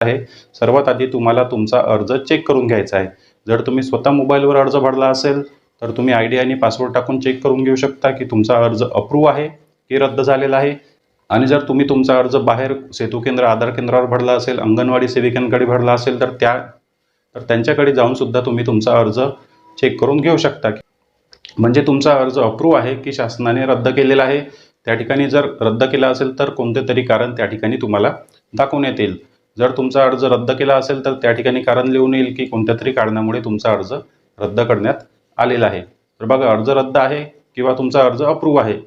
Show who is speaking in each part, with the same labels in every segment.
Speaker 1: आहे. सर्वात आधी तुम्हाला तुमचा अर्ज चेक करून घ्यायचा आहे. जर तुम्ही स्वतः मोबाईलवर अर्ज भरला असेल तर तुम्ही आय डी आणि पासवर्ड टाकून चेक करून घेऊ शकता की तुमचा अर्ज अप्रूव्ह आहे की रद्द झालेला आहे. आणि जर तुम्ही तुमचा अर्ज बाहेर सेतू केंद्र आधार केंद्रावर भरला असेल अंगणवाडी सेविकांकडे भरला असेल तर त्या तर त्यांच्याकडे जाऊन सुद्धा तुम्ही तुमचा अर्ज चेक करून घेऊ शकता. म्हणजे तुमचा अर्ज अप्रूव्ह आहे की शासनाने रद्द केलेला आहे. त्या ठिकाणी जर रद्द केला असेल तर कोणते तरी कारण त्या ठिकाणी तुम्हाला दाखवण्यात येईल. जर तुमचा अर्ज रद्द केला असेल तर त्या ठिकाणी कारण लिहून येईल की कोणत्या तरी कारणामुळे तुमचा अर्ज रद्द करण्यात आलेला आहे. तर बघा अर्ज रद्द आहे किंवा तुमचा अर्ज अप्रूव्ह आहे.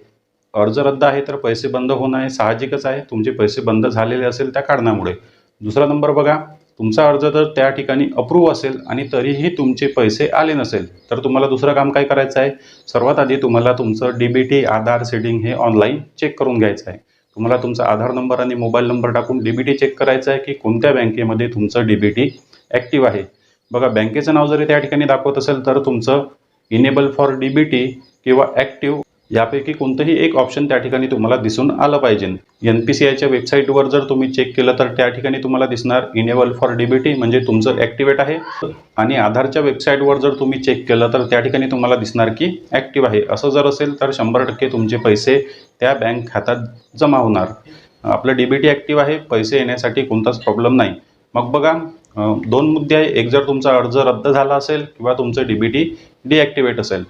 Speaker 1: अर्ज रद्द आहे तर पैसे बंद होणं हे साहजिकच आहे. तुमचे पैसे बंद झालेले असेल त्या कारणामुळे. दुसरा नंबर बघा तुमचा अर्ज जर त्या ठिकाणी अप्रूव्ह असेल आणि तरीही तुमचे पैसे आले नसेल तर तुम्हाला दुसरं काम काय करायचं आहे? सर्वात आधी तुम्हाला तुमचं डी बी टी आधार सेडिंग हे ऑनलाईन चेक करून घ्यायचं आहे. तुम्हाला तुमचा आधार नंबर आणि मोबाईल नंबर टाकून डी बी टी चेक करायचं आहे की कोणत्या बँकेमध्ये तुमचं डी बी टी ॲक्टिव्ह आहे. बघा बँकेचं नाव जरी त्या ठिकाणी दाखवत असेल तर तुमचं enable for D B T किंवा ॲक्टिव्ह यापैकी कोणतंही एक ऑप्शन त्या ठिकाणी तुम्हाला दिसून आलं पाहिजे. एन पी सी आयच्या वेबसाईटवर जर तुम्ही चेक केलं तर त्या ठिकाणी तुम्हाला दिसणार enable for D B T म्हणजे तुमचं ॲक्टिवेट आहे. आणि आधारच्या वेबसाईटवर जर तुम्ही चेक केलं तर त्या ठिकाणी तुम्हाला दिसणार की ॲक्टिव्ह आहे. असं जर असेल तर शंभर टक्के तुमचे पैसे त्या बँक खात्यात जमा होणार. आपलं डी बी टी ॲक्टिव्ह आहे पैसे येण्यासाठी कोणताच प्रॉब्लेम नाही. मग बघा दोन मुद्दे आहे एक जर तुमचा अर्ज रद्द झाला असेल किंवा तुमचं डी बी टी डिॲक्टिवेट असेल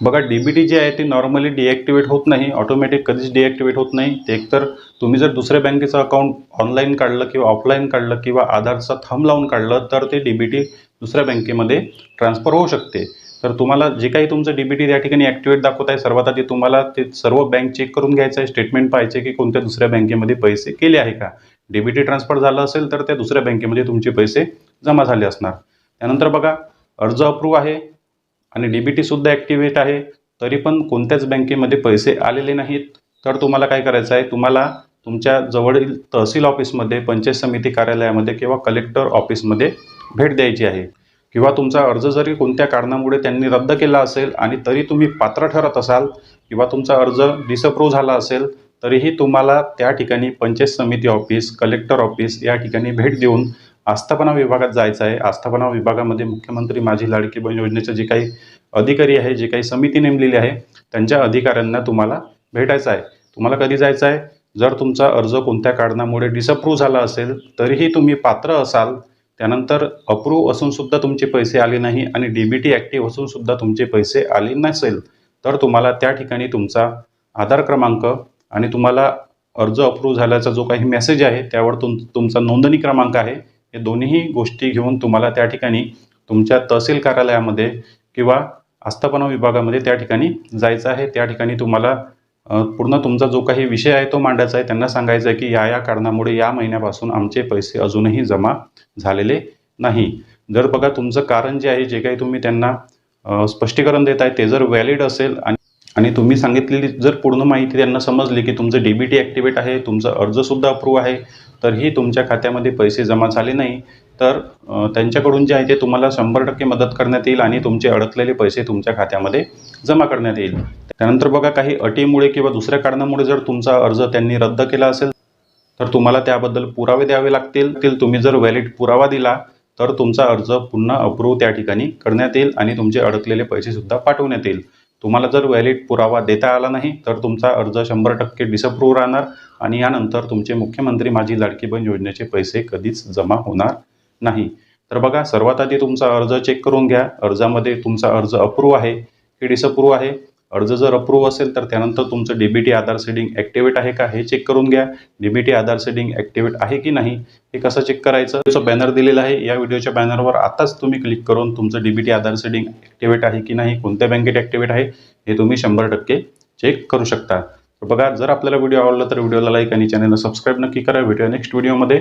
Speaker 1: बघा डी बी टी जी आहे ती नॉर्मली डिॲक्टिवेट होत नाही ऑटोमॅटिक कधीच डिॲक्टिवेट होत नाही. ते एकतर तुम्ही जर दुसऱ्या बँकेचं अकाउंट ऑनलाईन काढलं किंवा ऑफलाईन काढलं किंवा आधारचा थंब लावून काढलं तर ते डी बी टी दुसऱ्या बँकेमध्ये ट्रान्सफर होऊ शकते. तर तुम्हाला जे काही तुमचं डी बी टी त्या ठिकाणी ॲक्टिवेट दाखवत आहे सर्वात आधी तुम्हाला ते सर्व बँक चेक करून घ्यायचं आहे स्टेटमेंट पाहायचे की कोणत्या दुसऱ्या बँकेमध्ये पैसे केले आहे का. डी बी टी ट्रान्सफर झालं असेल तर त्या दुसऱ्या बँकेमध्ये तुमचे पैसे जमा झाले असणार. त्यानंतर बघा अर्ज अप्रूव्ह आहे. आणि डी बी टीसुद्धा ॲक्टिवेट आहे. तरी पण कोणत्याच बँकेमध्ये पैसे आलेले नाहीत. तर तुम्हाला काय करायचं आहे? तुम्हाला तुमच्या जवळील तहसील ऑफिसमध्ये पंचायत समिती कार्यालयामध्ये किंवा कलेक्टर ऑफिसमध्ये भेट द्यायची आहे. किंवा तुमचा अर्ज जरी कोणत्या कारणामुळे त्यांनी रद्द केला असेल आणि तरी तुम्ही पात्र ठरत असाल किंवा तुमचा अर्ज डिसअप्रूव्ह झाला असेल तरीही तुम्हाला त्या ठिकाणी पंचायत समिती ऑफिस कलेक्टर ऑफिस या ठिकाणी भेट देऊन आस्थापना विभागात जायचं आहे. आस्थापना विभागामध्ये मुख्यमंत्री माझी लाडकी बहीण योजनेचे जे काही अधिकारी आहे जे काही समिती नेमलेली आहे त्यांच्या अधिकाऱ्यांना तुम्हाला भेटायचं आहे. तुम्हाला कधी जायचं आहे? जर तुमचा अर्ज कोणत्या कारणामुळे डिसअप्रूव्ह झाला असेल तरीही तुम्ही पात्र असाल. त्यानंतर अप्रूव्ह असून सुद्धा तुमचे पैसे आले नाही आणि डी बी टी ॲक्टिव्ह असून सुद्धा तुमचे पैसे आले नसेल तर तुम्हाला त्या ठिकाणी तुमचा आधार क्रमांक आणि तुम्हाला अर्ज अप्रूव्ह झाल्याचा जो काही मेसेज आहे त्यावर तुम तुमचा नोंदणी क्रमांक आहे. हे दोन्ही गोष्टी घेऊन तुम्हाला त्या ठिकाणी तुमच्या तहसील कार्यालयामध्ये किंवा आस्थापना विभागामध्ये त्या ठिकाणी जायचं आहे. त्या ठिकाणी तुम्हाला पूर्ण तुमचा जो काही विषय आहे तो मांडायचा आहे. त्यांना सांगायचं आहे की या या कारणामुळे या महिन्यापासून आमचे पैसे अजूनही जमा झालेले नाही. जर बघा तुमचं कारण जे आहे जे काही तुम्ही त्यांना स्पष्टीकरण देत आहे ते जर व्हॅलिड असेल आणि आणि तुम्ही सांगितलेली जर पूर्ण माहिती त्यांना समजली की तुमचं डी बी टी ॲक्टिवेट आहे तुमचं अर्जसुद्धा अप्रूव्ह आहे तरीही तुमच्या खात्यामध्ये पैसे जमा झाले नाही तर त्यांच्याकडून जे आहे ते तुम्हाला शंभर टक्के मदत करण्यात येईल आणि तुमचे अडकलेले पैसे तुमच्या खात्यामध्ये जमा करण्यात येईल. त्यानंतर बघा काही अटीमुळे किंवा दुसऱ्या कारणामुळे जर तुमचा अर्ज त्यांनी रद्द केला असेल तर तुम्हाला त्याबद्दल पुरावे द्यावे लागतील. तुम्ही जर व्हॅलिड पुरावा दिला तर तुमचा अर्ज पुन्हा अप्रूव्ह त्या ठिकाणी करण्यात येईल आणि तुमचे अडकलेले पैसेसुद्धा पाठवण्यात येईल. तुम्हाला जर व्हॅलिड पुरावा देता आला नाही तर तुमचा अर्ज शंभर टक्के डिसअप्रूव्ह राहणार आणि यानंतर तुमचे मुख्यमंत्री माझी लाडकी बहीण योजनेचे पैसे कधीच जमा होणार नाही. तर बघा सर्वात आधी तुमचा अर्ज चेक करून घ्या. अर्जामध्ये तुमचा अर्ज अप्रूव्ह आहे की डिसअप्रूव्ह आहे? अर्ज जर अप्रूव्ह असेल तर त्यानंतर तुमचं डीबीटी आधार सेडिंग ॲक्टिवेट आहे का हे चेक करून घ्या. डीबीटी आधार सेडिंग ॲक्टिवेट आहे की नाही हे कसं चेक करायचं? जो बॅनर दिलेला आहे. या व्हिडिओच्या बॅनरवर आताच तुम्ही क्लिक करून तुमचं D B T Aadhaar seeding activate आहे की नाही कोणत्या बँकेत ॲक्टिवेट आहे हे तुम्ही शंभर टक्के चेक करू शकता. तर बघा जर आपल्याला व्हिडिओ आवडला तर व्हिडिओला लाईक आणि चॅनलला सबस्क्राईब नक्की करा. व्हिडिओ नेक्स्ट व्हिडिओमध्ये